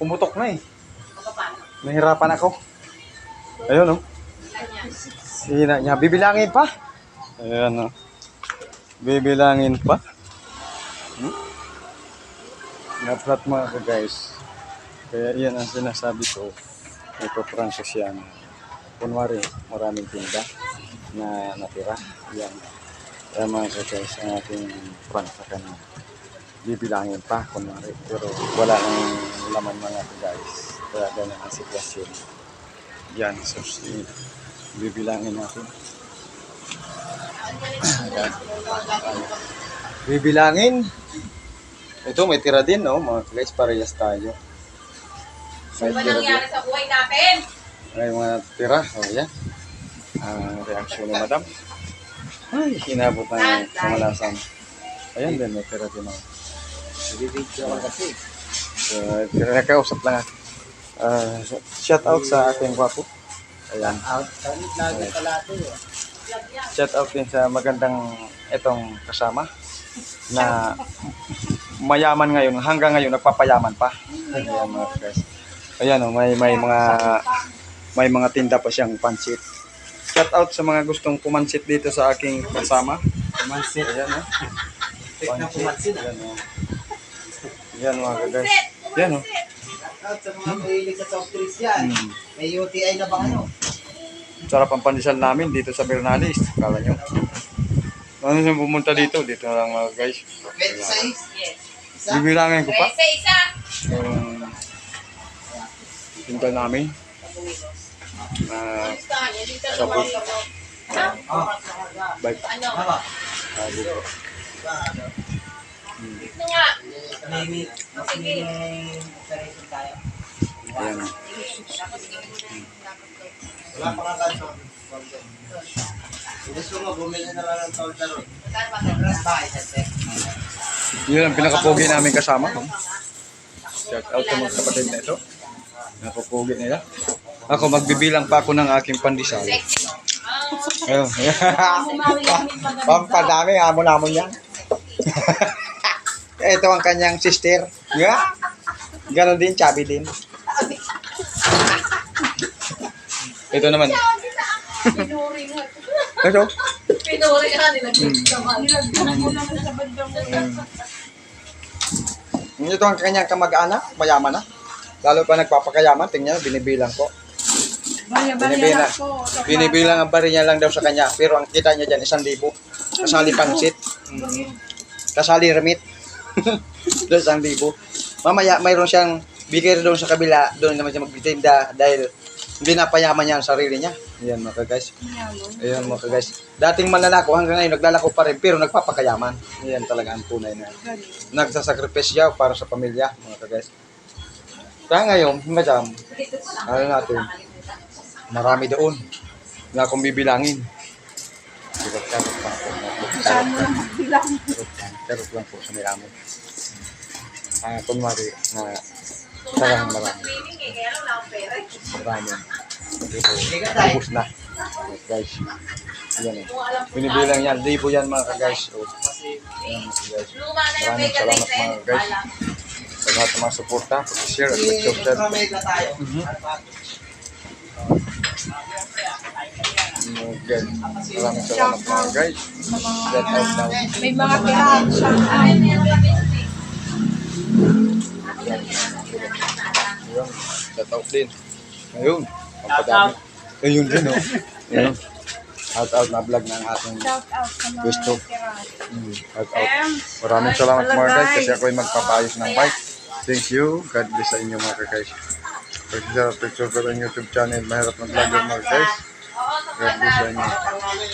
pumutok na eh. Nahirapan ako. Ayun oh. Hina niya. Bibilangin pa. Ayan oh. Bibilangin pa. Hmm? Naplat mga ka guys. Kaya iyan ang sinasabi ko. Ito Francis yan. Kunwari, maraming tinda na natira. Yan. Kaya mga guys, ang ating prank sa kanya. Bibilangin pa, kunwari. Pero wala nang laman mga ka guys. Kaya ganyan ang sitwasyon. Yan, so bibilangin natin. Bibilangin. Ito, may tira din, no? Mga guys, parehas tayo. May tira din. sa buhay natin? May mga tira. O, yan. Ang reaksyon ni madam. Ay, hinabot na yung kamalasan. Ayan din, may tira din ako. Bibidyo ako kasi. So, tira na kausap lang. Ah, shout out sa ating gwapo. Ayan. Out. Kami lagi pala ito eh. Shout out din sa magandang itong kasama na mayaman ngayon hanggang ngayon nagpapayaman pa. Ayan mga guys. Ayan oh, may may mga may mga tinda pa siyang pansit. Shout out sa mga gustong pumansit dito sa aking kasama. Pumansit. Ayan oh. Pumansit. ah. Ayan oh. Ayan mga guys. Ayan oh. Out sa mga mahilig sa soft drinks yan. Hmm. May UTI na ba kayo? Sarap ang pandesal namin dito sa Bernales. Kala nyo. Ano yung pumunta dito? Dito na lang mga guys. 26? Yes. Isa? Bibilangin ko pa. Trese, isa. yung tinda namin na niya, dito Sabog. naman ako. Ah. bike Ano? Tama. sabi ko. Ito nga. May operation tayo. Ayan. Yung- Wala pa. Gusto mo, bumili na lang ng tolda ron. Saan ba? Ras ba, isa tek? Yun ang pinakapogi namin kasama. Shout out sa mga kapatid na ito. Napapogi nila. Ako, magbibilang pa ako ng aking pandesal. Ayun. Pampadami, amon-amon yan. ito ang kanyang sister. Yeah. Ganon din, chubby din. Ito naman. Ito. Pinuri nga nila. Nilagyan mo naman sa bandang Ito ang kanyang kamag-anak, mayaman na. Lalo pa nagpapakayaman, tingnan, binibilang ko. Binibilang, binibilang ang bari niya lang daw sa kanya, pero ang kita niya dyan, isang libo. Kasali pansit. Mm. Kasali remit. Isang libo. Mamaya, mayroon siyang bigay doon sa kabila, doon naman siya magbitinda dahil hindi napayaman niya ang sarili niya. Ayan mga guys. Ayan mga guys. Dating mananako hanggang ngayon naglalako pa rin pero nagpapakayaman. Ayan talaga ang tunay na nagsasakripisyo siya para sa pamilya mga guys. Kaya ngayon, madam, ano natin, marami doon na akong bibilangin. Charot, charot lang po. Charot lang. Po sa nila mo. Ah, kunwari na sarang marami. Marami. Ubus na. Mga guys. Yan eh. Binibilang yan. Libo yan mga ka-guys. O, yan mga ka-guys. Maraming salamat mga guys. Wala. Sa lahat ng mga suporta, pag-share at pag-subscribe. extra mega Again, maraming salamat mga guys. Shout out now. May mga tirahan siya. Ayun, shout out din. Ayun, ang padami. Ayun din oh. Ayun. Shout out na vlog ng ating Gusto. mm, shout out. Maraming salamat mga guys kasi ako ay magpapayos ng bike. Thank you. God bless sa inyo mga guys. Pag-share pag-subscribe ang YouTube channel, mahirap mag-vlog yung mga guys. Oo, sa God bless sa inyo.